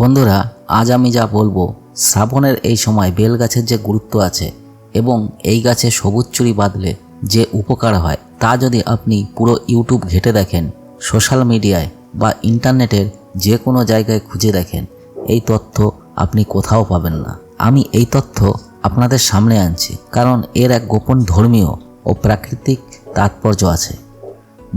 বন্ধুরা, আজ আমি যা বলব, শ্রাবণের এই সময় বেল গাছের যে গুরুত্ব আছে এবং এই গাছে সবুজ চুরি বাঁধলে যে উপকার হয়, তা যদি আপনি পুরো ইউটিউব ঘেটে দেখেন, সোশ্যাল মিডিয়ায় বা ইন্টারনেটের যে কোনো জায়গায় খুঁজে দেখেন, এই তথ্য আপনি কোথাও পাবেন না। আমি এই তথ্য আপনাদের সামনে আনছি, কারণ এর এক গোপন ধর্মীয় ও প্রাকৃতিক তাৎপর্য আছে।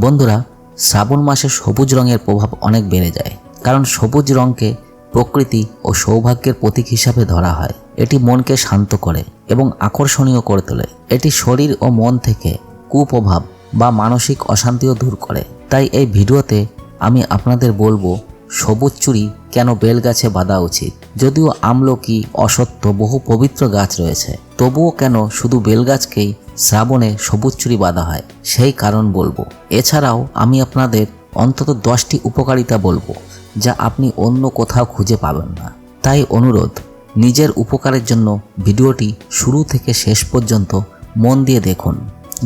বন্ধুরা, শ্রাবণ মাসে সবুজ রঙের প্রভাব অনেক বেড়ে যায়, কারণ সবুজ রঙকে প্রকৃতি ও সৌভাগ্যের প্রতীক হিসাবে ধরা হয়। এটি মনকে শান্ত করে এবং আকর্ষণীয় করে তোলে। এটি শরীর ও মন থেকে কুপ্রভাব বা মানসিক অশান্তিও দূর করে। তাই এই ভিডিওতে আমি আপনাদের বলব, সবুজ চুরি কেন বেল গাছে বাঁধা উচিত? যদিও আমলকি, অসত্য, বহু পবিত্র গাছ রয়েছে, তবুও কেন শুধু বেল গাছকেই শ্রাবণে সবুজ চুরি বাঁধা হয়? সেই কারণ বলব। এছাড়াও আমি আপনাদের অন্তত দশটি উপকারিতা বলব। যা আপনি অন্য কোথাও খুঁজে পাবেন না। তাই অনুরোধ, নিজের উপকারের জন্য ভিডিওটি শুরু থেকে শেষ পর্যন্ত মন দিয়ে দেখুন।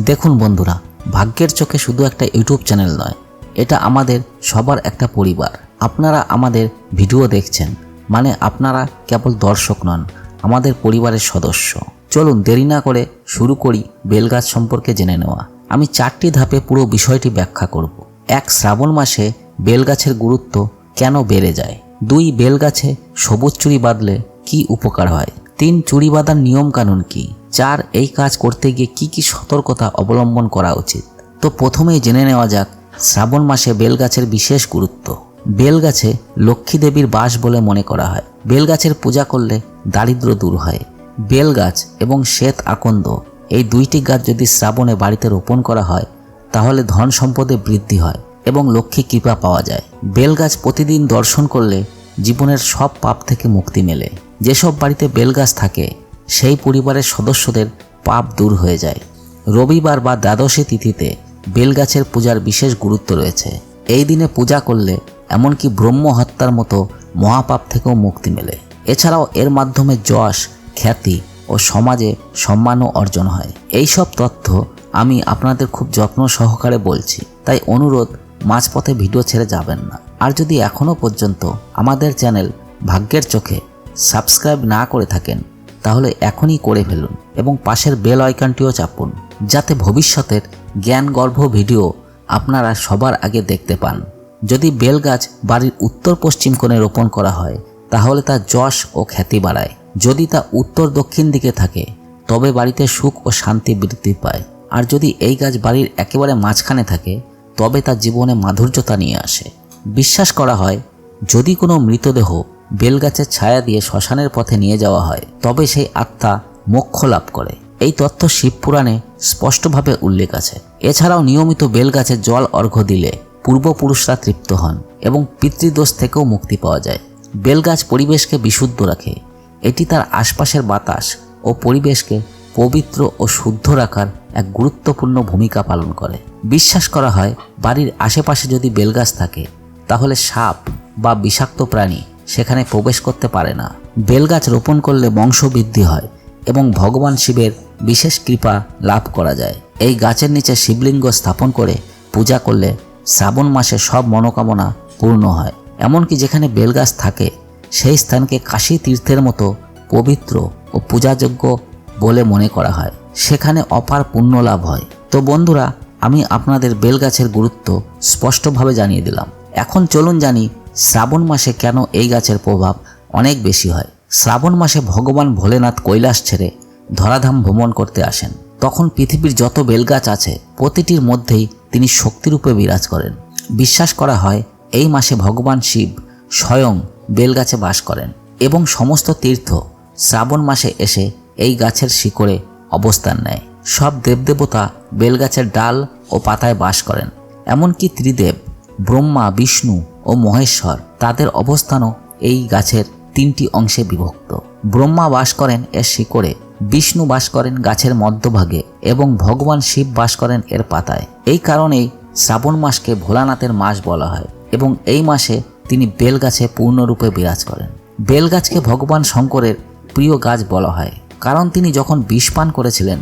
দেখুন বন্ধুরা, ভাগ্যের চোখে শুধু একটা ইউটিউব চ্যানেল নয়, এটা আমাদের সবার একটা পরিবার। আপনারা আমাদের ভিডিও দেখছেন মানে আপনারা কেবল দর্শক নন, আমাদের পরিবারের সদস্য। চলুন দেরি না করে শুরু করি বেলগাছ সম্পর্কে জেনে নেওয়া। আমি চারটি ধাপে পুরো বিষয়টি ব্যাখ্যা করব। এক, শ্রাবণ মাসে বেলগাছের গুরুত্ব কেন বেড়ে যায়? দুই বেলগাছে সবুজ চুরি বাঁধলে কি উপকার হয়? তিন চুরি বাঁধার নিয়ম কানুন কি? চার, এই কাজ করতে গিয়ে কি কি সতর্কতা অবলম্বন করা উচিত? তো প্রথমেই জেনে নেওয়া যাক শ্রাবণ মাসে বেলগাছের বিশেষ গুরুত্ব। বেলগাছে লক্ষ্মী দেবীর বাস বলে মনে করা হয়। বেলগাছের পূজা করলে দারিদ্র দূর হয়। বেলগাছ এবং শ্বেত আকন্দ, এই দুইটি গাছ যদি শ্রাবণে বাড়িতে রোপণ করা হয়, তাহলে ধন সম্পদে বৃদ্ধি হয়। এবং লক্ষ্মী কৃপা পাওয়া যায়। বেলগাছ প্রতিদিন দর্শন করলে জীবনের সব পাপ থেকে মুক্তি মেলে। যেসব বাড়িতে বেলগাছ থাকে, সেই পরিবারের সদস্যদের পাপ দূর হয়ে যায়। রবিবার বা দ্বাদশী তিথিতে বেলগাছের পূজার বিশেষ গুরুত্ব রয়েছে। এই দিনে পূজা করলে এমনকি ব্রহ্ম হত্যার মতো মহাপাপ থেকেও মুক্তি মেলে। এছাড়াও এর মাধ্যমে যশ, খ্যাতি ও সমাজে সম্মানও অর্জন হয়। এই সব তথ্য আমি আপনাদের খুব যত্ন সহকারে বলছি। তাই অনুরোধ মাঝপথে ভিডিও ছেড়ে যাবেন না। আর যদি এখনও পর্যন্ত আমাদের চ্যানেল ভাগ্যের চোখে সাবস্ক্রাইব না করে থাকেন, তাহলে এখনই করে ফেলুন এবং পাশের বেল আইকনটিও চাপুন, যাতে ভবিষ্যতের জ্ঞানগর্ভ ভিডিও আপনারা সবার আগে দেখতে পান। যদি বেল গাছ বাড়ির উত্তর পশ্চিম কোণে রোপণ করা হয়, তাহলে তা যশ ও খ্যাতি বাড়ায়। যদি তা উত্তর দক্ষিণ দিকে থাকে, তবে বাড়িতে সুখ ও শান্তি বৃদ্ধি পায়। আর যদি এই গাছ বাড়ির একেবারে মাঝখানে থাকে তবে তা জীবনে মাধুর্যতা নিয়ে আসে। বিশ্বাস করা হয়, যদি কোনো মৃতদেহ বেলগাছের ছায়া দিয়ে শ্মশানের পথে নিয়ে যাওয়া হয়, তবে সেই আত্মা মোক্ষ লাভ করে। এই তথ্য শিবপুরাণে স্পষ্টভাবে উল্লেখ আছে। এছাড়াও নিয়মিত বেলগাছে জল অর্ঘ্য দিলে পূর্বপুরুষরা তৃপ্ত হন এবং পিতৃদোষ থেকেও মুক্তি পাওয়া যায়। বেলগাছ পরিবেশকে বিশুদ্ধ রাখে। এটি তার আশপাশের বাতাস ও পরিবেশকে পবিত্র ও শুদ্ধ রাখার এক গুরুত্বপূর্ণ ভূমিকা পালন করে। বিশ্বাস করা হয়, বাড়ির আশেপাশে যদি বেলগাছ থাকে, তাহলে সাপ বা বিষাক্ত প্রাণী সেখানে প্রবেশ করতে পারে না। বেলগাছ রোপণ করলে বংশবৃদ্ধি হয় এবং ভগবান শিবের বিশেষ কৃপা লাভ করা যায়। এই গাছের নিচে শিবলিঙ্গ স্থাপন করে পূজা করলে শ্রাবণ মাসে সব মনোকামনা পূর্ণ হয়। এমনকি যেখানে বেলগাছ থাকে, সেই স্থানকে কাশী তীর্থের মতো পবিত্র ও পূজাযোগ্য বলে মনে করা হয়। সেখানে অপার পুণ্য লাভ হয়। তো বন্ধুরা, আমি আপনাদের বেলগাছের গুরুত্ব স্পষ্টভাবে জানিয়ে দিলাম। এখন চলুন জানি শ্রাবণ মাসে কেন এই গাছের প্রভাব অনেক বেশি হয়। শ্রাবণ মাসে ভগবান ভোলেনাথ কৈলাস ছেড়ে ধরাধাম ভ্রমণ করতে আসেন। তখন পৃথিবীর যত বেলগাছ আছে, প্রতিটির মধ্যেই তিনি শক্তিরূপে বিরাজ করেন। বিশ্বাস করা হয়, এই মাসে ভগবান শিব স্বয়ং বেলগাছে বাস করেন এবং সমস্ত তীর্থ শ্রাবণ মাসে এসে এই গাছের শিকড়ে অবস্থান নেয়। সব দেবদেবতা বেলগাছের ডাল ও পাতায় বাস করেন। এমনকি ত্রিদেব, ব্রহ্মা, বিষ্ণু ও মহেশ্বর তাদের অবস্থানও এই গাছের তিনটি অংশে বিভক্ত। ব্রহ্মা বাস করেন এর শিকড়ে, বিষ্ণু বাস করেন গাছের মধ্যভাগে এবং ভগবান শিব বাস করেন এর পাতায়। এই কারণেই শ্রাবণ মাসকে ভোলানাথের মাস বলা হয় এবং এই মাসে তিনি বেলগাছে পূর্ণরূপে বিরাজ করেন। বেলগাছকে ভগবান শঙ্করের প্রিয় গাছ বলা হয়। কারণ তিনি যখন বিষ পান করেছিলেন,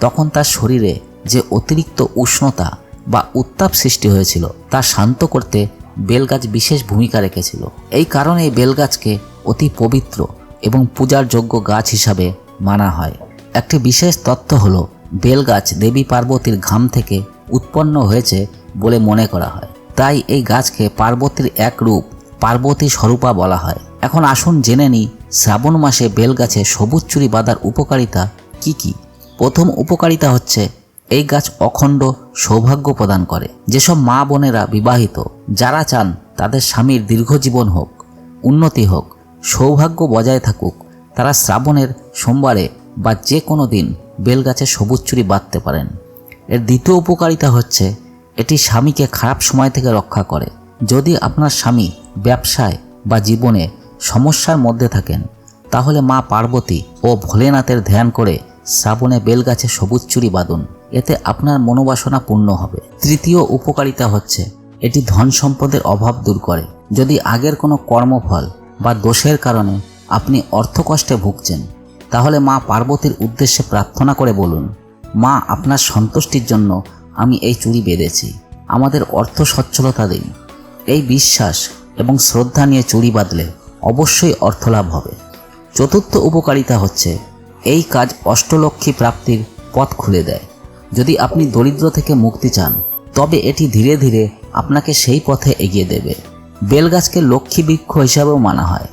তখন তার শরীরে যে অতিরিক্ত উষ্ণতা বা উত্তাপ সৃষ্টি হয়েছিল, তা শান্ত করতে বেলগাছ বিশেষ ভূমিকা রেখেছিল। এই কারণে এই বেলগাছকে অতি পবিত্র এবং পূজার যোগ্য গাছ হিসাবে মানা হয়। একটি বিশেষ তথ্য হলো, বেলগাছ দেবী পার্বতীর ঘাম থেকে উৎপন্ন হয়েছে বলে মনে করা হয়। তাই এই গাছকে পার্বতীর এক রূপ পার্বতী স্বরূপা বলা হয়। এখন আসুন জেনে নিই শ্রাবণ মাসে বেলগাছে সবুজ চুরি বাঁধার উপকারিতা কি কি? প্রথম উপকারিতা হচ্ছে, এই গাছ অখণ্ড সৌভাগ্য প্রদান করে। যেসব মা বোনেরা বিবাহিত, যারা চান তাদের স্বামীর দীর্ঘজীবন হোক, উন্নতি হোক, সৌভাগ্য বজায় থাকুক, তারা শ্রাবণের সোমবারে বা যে কোনো দিন বেলগাছে সবুজ চুরি বাঁধতে পারেন। এর দ্বিতীয় উপকারিতা হচ্ছে, এটি স্বামীকে খারাপ সময় থেকে রক্ষা করে। যদি আপনার স্বামী ব্যবসায় বা জীবনে সমস্যার মধ্যে থাকেন। তাহলে মা পার্বতী ও ভোলেনাথের ধ্যান করে শ্রাবণে বেলগাছে সবুজ চুরি বাঁধুন। এতে আপনার মনোবাসনা পূর্ণ হবে। তৃতীয় উপকারিতা হচ্ছে, এটি ধন সম্পদের অভাব দূর করে। যদি আগের কোনো কর্মফল বা দোষের কারণে আপনি অর্থকষ্টে ভুগছেন, তাহলে মা পার্বতীর উদ্দেশ্যে প্রার্থনা করে বলুন, মা, আপনার সন্তুষ্টির জন্য আমি এই চুরি বেঁধেছি। আমাদের অর্থ সচ্ছলতা দিন এই বিশ্বাস এবং শ্রদ্ধা নিয়ে চুরি বাঁধলে অবশ্যই অর্থলাভ হবে। চতুর্থ উপকারিতা হচ্ছে, এই কাজ অষ্টলক্ষ্মী প্রাপ্তির পথ খুলে দেয়। যদি আপনি দরিদ্র থেকে মুক্তি চান, তবে এটি ধীরে ধীরে আপনাকে সেই পথে এগিয়ে দেবে। বেলগাছকে লক্ষ্মী বৃক্ষ হিসাবেও মানা হয়।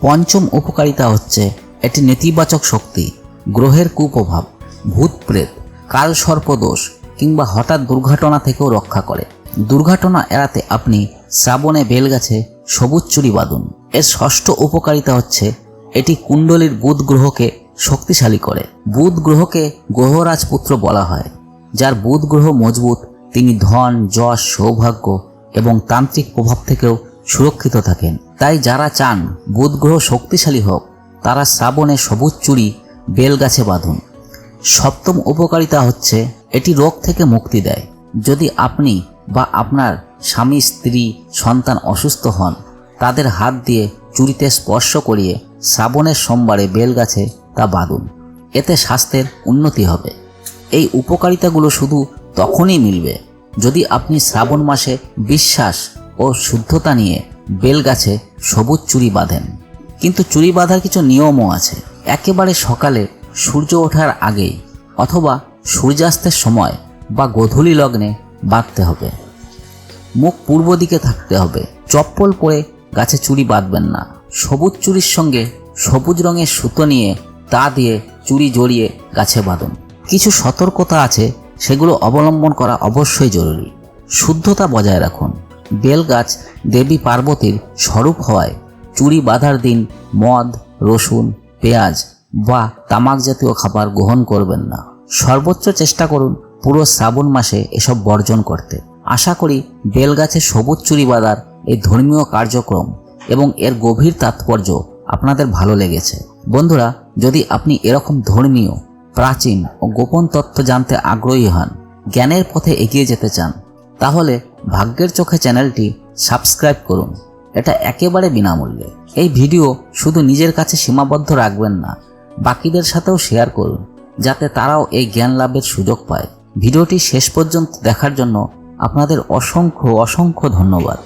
পঞ্চম উপকারিতা হচ্ছে, এটি নেতিবাচক শক্তি, গ্রহের কুপ্রভাব, ভূত প্রেত, কাল সর্পদোষ কিংবা হঠাৎ দুর্ঘটনা থেকেও রক্ষা করে। দুর্ঘটনা এড়াতে আপনি শ্রাবণে বেলগাছে সবুজ চুরি বাঁধুন। এর ষষ্ঠ উপকারিতা হচ্ছে, এটি কুণ্ডলীর বুধ গ্রহকে শক্তিশালী করে। বুধ গ্রহকে গ্রহরাজপুত্র বলা হয়, যার বুধ গ্রহ মজবুত, তিনি ধন, যশ, সৌভাগ্য এবং তান্ত্রিক প্রভাব থেকেও সুরক্ষিত থাকেন। তাই যারা চান বুধ গ্রহ শক্তিশালী হোক, তারা শ্রাবণে সবুজ চুরি বেলগাছে বাঁধুন। সপ্তম উপকারিতা হচ্ছে, এটি রোগ থেকে মুক্তি দেয়। যদি আপনি বা আপনার স্বামী, স্ত্রী, সন্তান অসুস্থ হন তাদের হাত দিয়ে চুরিতে স্পর্শ করিয়ে শ্রাবণের সোমবারে বেলগাছে তা বাঁধুন। এতে স্বাস্থ্যের উন্নতি হবে। এই উপকারিতাগুলো শুধু তখনই মিলবে যদি আপনি শ্রাবণ মাসে বিশ্বাস ও শুদ্ধতা নিয়ে বেলগাছে সবুজ চুরি বাঁধেন। কিন্তু চুরি বাঁধার কিছু নিয়মও আছে। একেবারে সকালে সূর্য ওঠার আগেই অথবা সূর্যাস্তের সময় বা গোধূলি লগ্নে বাঁধতে হবে। মুখ পূর্ব দিকে থাকতে হবে। চপ্পল পরে গাছে চুড়ি বাঁধবেন না। সবুজ চুরির সঙ্গে সবুজ রঙের সুতো নিয়ে তা দিয়ে চুড়ি জড়িয়ে গাছে বাঁধুন। কিছু সতর্কতা আছে, সেগুলো অবলম্বন করা অবশ্যই জরুরি। শুদ্ধতা বজায় রাখুন। বেলগাছ দেবী পার্বতীর স্বরূপ হওয়ায় চুড়ি বাঁধার দিন মদ, রসুন, পেঁয়াজ বা তামাক জাতীয় খাবার গ্রহণ করবেন না। সর্বোচ্চ চেষ্টা করুন পুরো শ্রাবণ মাসে এসব বর্জন করতে। আশা করি বেলগাছে সবুজ চুরি বাঁধার এই ধর্মীয় কার্যক্রম এবং এর গভীর তাৎপর্য আপনাদের ভালো লেগেছে। বন্ধুরা, যদি আপনি এরকম ধর্মীয়, প্রাচীন ও গোপন তত্ত্ব জানতে আগ্রহী হন, জ্ঞানের পথে এগিয়ে যেতে চান, তাহলে ভাগ্যের চোখে চ্যানেলটি সাবস্ক্রাইব করুন। এটা একেবারে বিনামূল্যে। এই ভিডিও শুধু নিজের কাছে সীমাবদ্ধ রাখবেন না, বাকিদের সাথেও শেয়ার করুন, যাতে তারাও এই জ্ঞান লাভের সুযোগ পায়। ভিডিওটি শেষ পর্যন্ত দেখার জন্য আপনাদের অসংখ্য অসংখ্য ধন্যবাদ।